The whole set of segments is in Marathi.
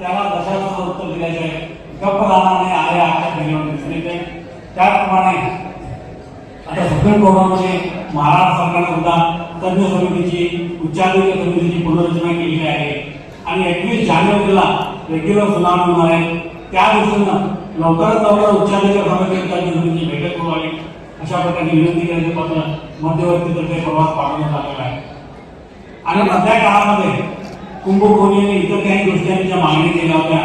त्याला दशाचं उत्तर दिल्याशिवाय गप्प राहणार नाही आले आजच्या घडीवर दिसून येते त्याचप्रमाणे आता सुप्रीम कोर्टामध्ये महाराष्ट्र सरकारने सुद्धा तज्ञ समितीची उच्चाधिक समितीची पुनर्रचना केलेली आहे. आणि एकवीस जानेवारीला रेग्युलर सुनावणी होणार आहे. त्या दृष्टीनं लवकरात लवकर उच्चाधिक समिती तज्ञ समितीची बैठक बोलावी अशा प्रकारे विनंती केल्याचं पत्र मध्यवर्तीतर्फे प्रवास पाठवण्यात आलेला आहे. आणि मधल्या काळामध्ये कुंभकोणी इतर काही गोष्टी ज्या मागणी केल्या होत्या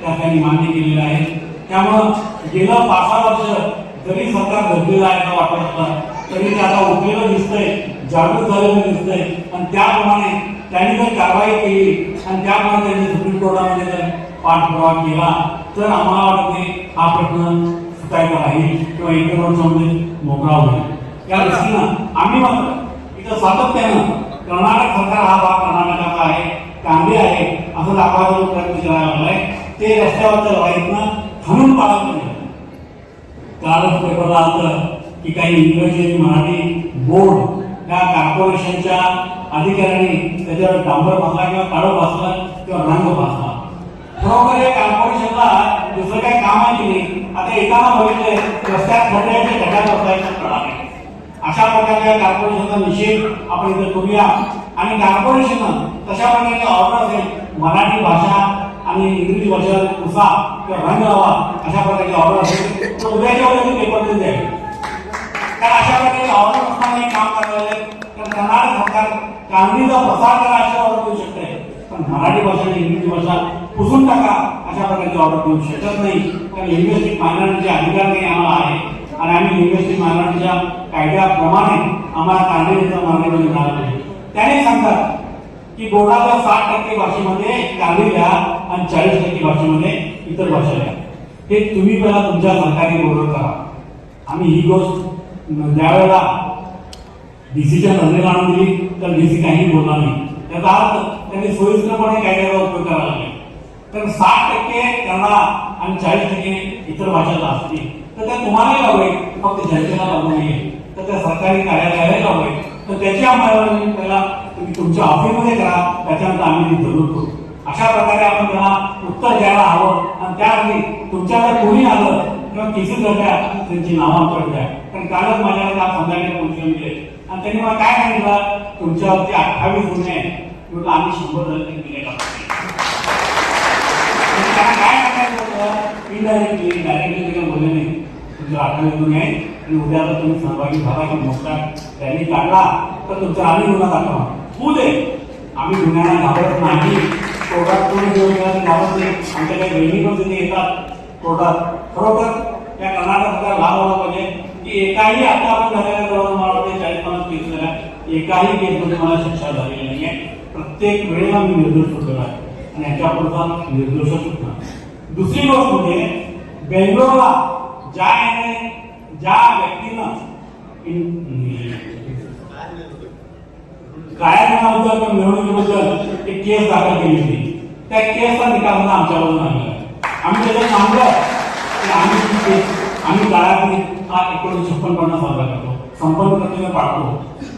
त्या त्यांनी मान्य केलेल्या आहेत. त्यामुळं गेलं पाच सहा वर्ष जरी सरकार घडलेलं आहे का वाटत होतं तरी ते आता उठलेलं दिसतंय जागृत झालेलं दिसतंय. आणि त्याप्रमाणे त्यांनी जर कारवाई केली आणि त्याप्रमाणे त्यांनी सुप्रीम कोर्टामध्ये जर पाठपुरावा केला तर आम्हाला वाटते हा प्रश्न सुटायचा राहील किंवा इतर वर्षामध्ये मोकळा होईल. या दृष्टीनं आम्ही मात्र इथं सातत्यानं कर्नाटक सरकार हा भाग कर्नाटकाचा आहे कांदे आहे असं दाखवायचा प्रयत्न करायला लागलाय ते रस्त्यावरच्या लढाईतनं खणून पाळत नाही. कालच पेपरला आलं की काही इंग्रजी आणि मराठी बोर्ड त्या कॉर्पोरेशनच्या अधिकाऱ्यांनी त्याच्यावर डांबर बसला किंवा काळो बसला किंवा रंग बसला. खरोखर या कॉर्पोरेशनला दुसरं काही काम आहे की नाही. आता एकाला बघितलंय रस्त्यात खड्ड्याचे खड्ड्यात बसायचं अशा प्रकारच्या कॉर्पोरेशनचा निषेध आपण इथं करूया. आणि कॉर्पोरेशन तशा प्रकारे ऑर्डर असेल मराठी भाषा आणि इंग्रजी भाषा पुसा किंवा रंग हवा अशा प्रकारचे ऑर्डर असेल तर उद्याच्या उद्या पेपर पेपर द्यावे तर अशा प्रकारचे ऑर्डर असताना हे काम करायला तर कर्नाटक सरकार कांदीचा प्रसार करा अशी ऑर्डर देऊ शकते. पण मराठी भाषा आणि इंग्रजी भाषा पुसून टाका अशा प्रकारची ऑर्डर देऊ शकत नाही. कारण युनिव्हर्सिटी मायनॉरिटीचे अधिकार नाही आम्हाला आहे. आणि आम्ही युनिव्हर्सिटी मायनॉरिटीच्या कायद्याप्रमाणे आम्हाला कांदेचा मार्ग मिळाला पाहिजे. त्याने सांगतात की बोर्डाच्या साठ टक्के भाषेमध्ये कांदे लिहा आणि चाळीस टक्के भाषेमध्ये इतर भाषा लिहा हे तुम्ही पहिला तुमच्या सरकारी बोर्डवर करा आम्ही ही गोष्ट ज्यावेळेला डीसीच्या धंदे आणून दिली तर डीसी काही बोलला नाही. त्याचा अर्थ त्यांनी सोयीस्करपणे कायद्याचा उपयोग करावा लागेल. तर साठ टक्के कन्नडा आणि चाळीस टक्के इतर भाषेला असतील. तर त्या तुम्हालाही लावले फक्त जनतेला लागू नये. तर त्या सरकारी कार्यालयालाही लावले तर त्याची अंमलबजावणी म्हणजे पहिला तुम्ही तुमच्या ऑफिसमध्ये करा त्याच्यानंतर आम्ही ती जरूर करू. अशा प्रकारे आपण त्यांना उत्तर द्यायला हवं. आणि त्याआधी तुमच्याकडे कोणी आलं किंवा केसेस घडल्या त्यांची नावं आमच्याकडे द्या. कारण कालच माझ्याकडे काल संध्याकाळी पोलिसांनी दिले आणि त्यांनी मला काय सांगितलं? तुमच्यावरती अठ्ठावीस गुन्हे आहेत. म्हटलं आम्ही शंभर जण दिले का आणि काय सांगायचं इनडायरेक्टली डायरेक्टली ते बोलले नाही. तुमच्या आठवणीतून आहे आणि उद्या जर तुम्ही सहभागी झाला की मोठा त्यांनी काढला. तर तुमचा आम्ही गुन्हा दाखवा. होऊ दे. आम्ही गुन्ह्यांना घाबरत नाही. कोर्टात कोणी घेऊन घाबरत नाही. आमच्या काही बहिणी पण तिथे येतात कोर्टात. खरोखर त्या कर्नाटकाचा लाभ व्हायला पाहिजे की एकाही आता आपण झालेल्या जवळ मला वाटते चाळीस पन्नास केस झाल्या. एकाही केसमध्ये मला शिक्षा झालेली आहे. प्रत्येक वेळेला मी निर्दोष सुटलेला आहे आणि याच्या पुढचा निर्दोष सुटणार दुसरी गोष्ट म्हणजे बेंगलोरला ज्या याने ज्या व्यक्तीनं काळ्या जणांबद्दल निवडणुकीबद्दल एक केस दाखल केली होती. त्या केसचा निकाल सुद्धा आमच्यावरून आणला आम्ही त्याच्यात सांगलं की आम्ही केस आम्ही काळात हा एकोणीसशे छप्पन पन्नास साजरा करतो. संपन्न प्रतिमे पाडतो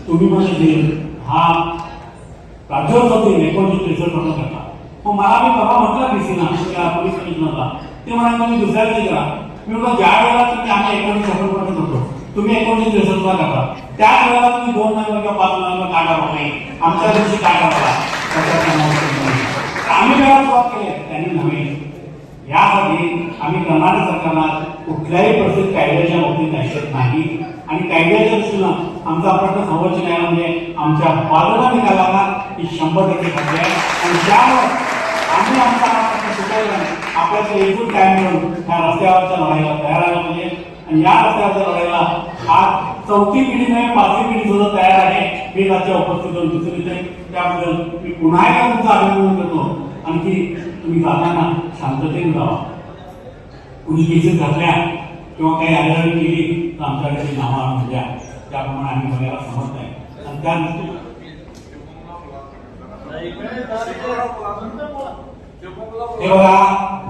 तुम्ही म्हणजे देईल हा राज्योत्सव दिन एकोणीसशे त्रेसष्ट पन्नास करता. मग मला मी परवा म्हटलं डीसीना त्या पोलीस कमिशनरला ते म्हणाले तुम्ही दुसऱ्या दिवशी करा. मी म्हटलं ज्या वेळेला तुम्ही आम्ही एकोणीस छप्पन पर्यंत होतो तुम्ही एकोणीस त्रेसष्ट ला करता त्या वेळेला तुम्ही दोन नंबर किंवा पाच नंबर का नाही आमच्या दिवशी काय आम्ही वेळा सुरुवात केली त्यांनी नव्हे यासाठी आम्ही कर्नाटक सरकारला कुठल्याही परिस्थितीत कायद्याच्या बाबतीत ऐकत नाही. आणि कायद्याच्या दृष्टीनं आमचा प्रश्न सर्वोच्च न्यायालयामध्ये म्हणजे आमच्या बाजूला निघाला ही शंभर टक्के खाते आहे. आणि त्यामुळे आम्ही आमचा प्रश्न सुटायला आपल्याचं एकूण काय म्हणून या रस्त्यावरच्या लढाईला तयार राहायला पाहिजे. आणि या रस्त्यावरच्या लढाईला आज चौथी पिढी नाही पाचवी पिढी सुद्धा तयार आहे मी त्याच्या उपस्थित होऊन दिसून येते त्याबद्दल मी पुन्हा एकदा तुमचं अभिनंदन करतो. आणखी तुम्ही जाताना शांततेने जावा कुणी केसेस घातल्या किंवा काही आढळण केली तर आमच्याकडे ती नावं आणून द्या. त्याप्रमाणे आम्ही बघायला समजत नाही आणि त्या दृष्टीने हे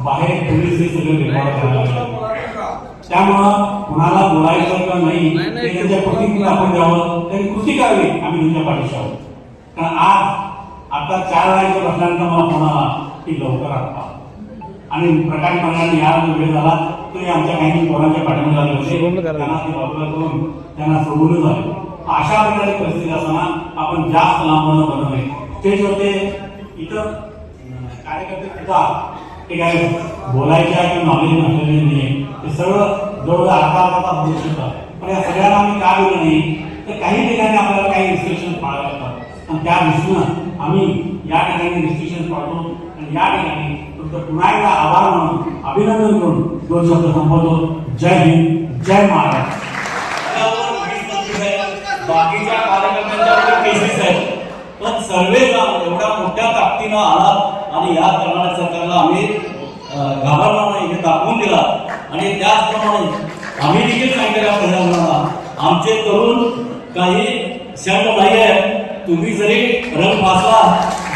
बाहेर पोलीस हे सगळं रेकॉर्ड करायला लागले. त्यामुळं कुणाला बोलायचं किंवा नाही त्याच्या प्रतिक्रिया आपण द्यावं तरी कृती करावी आम्ही तुमच्या पाठीशी आहोत. कारण आज आता चार वेळाच्या बसल्यानंतर मला फोन आला की लवकर आठवा आणि प्रकाश मंडळाने या जो वेळ झाला तो आमच्या काही पोरांच्या पाठीमागे लागले होते. त्यांना ते बाजूला करून त्यांना सोडून झाले अशा प्रकारे परिस्थिती असताना आपण जास्त लांब बनत नाही. स्टेजवर ते इतर कार्यकर्ते सुद्धा ते काय बोलायच्या किंवा नॉलेज नसलेले नाही ते सगळं जवळ आता आता तास बोलू पण या सगळ्यांना आम्ही का दिलं नाही? तर काही ठिकाणी आपल्याला काही रिस्ट्रिक्शन पाळावं लागतात. आणि त्या दृष्टीनं आम्ही या ठिकाणी रिस्ट्रिक्शन पाळतो आणि या ठिकाणी फक्त पुन्हा एकदा आभार म्हणून अभिनंदन करून दोन शब्द संपवतो. जय हिंद जय महाराष्ट्र. त्यावर बाकीच्या कार्यकर्त्यांच्या केसेस आहेत. पण सर्वे एवढ्या मोठ्या ताकदीनं आला आणि या कर्नाटक सरकारला आम्ही घाबरणार नाही हे दाखवून दिला. आणि त्याचप्रमाणे आम्ही देखील सांगितलं प्रशासनाला आमचे तरुण काही शंक नाही आहे तुम्ही जरी रंग फासला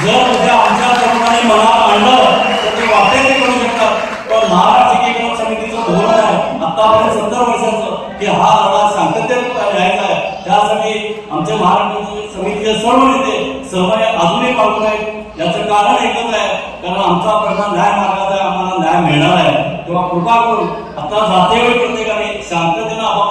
जर उद्या आमच्या तरुणाने मनात आणलं तर ते वाटते ते करू शकतात पण महाराष्ट्र एकीकरण समितीचं धोरण आहे आतापर्यंत सत्तर वर्षाचं की हा लढा शांततेत घ्यायचा आहे. त्यासाठी आमच्या महाराष्ट्र समितीचे सर्व नेते सहभागी अजूनही पाहतो आहेत. याचं कारण एकच आहे कारण आमचा प्रश्न न्याय मार्गाचा आहे आम्हाला न्याय मिळणार आहे. तेव्हा कृपा करून आता जाते वेळी प्रत्येकाने शांततेनं आपण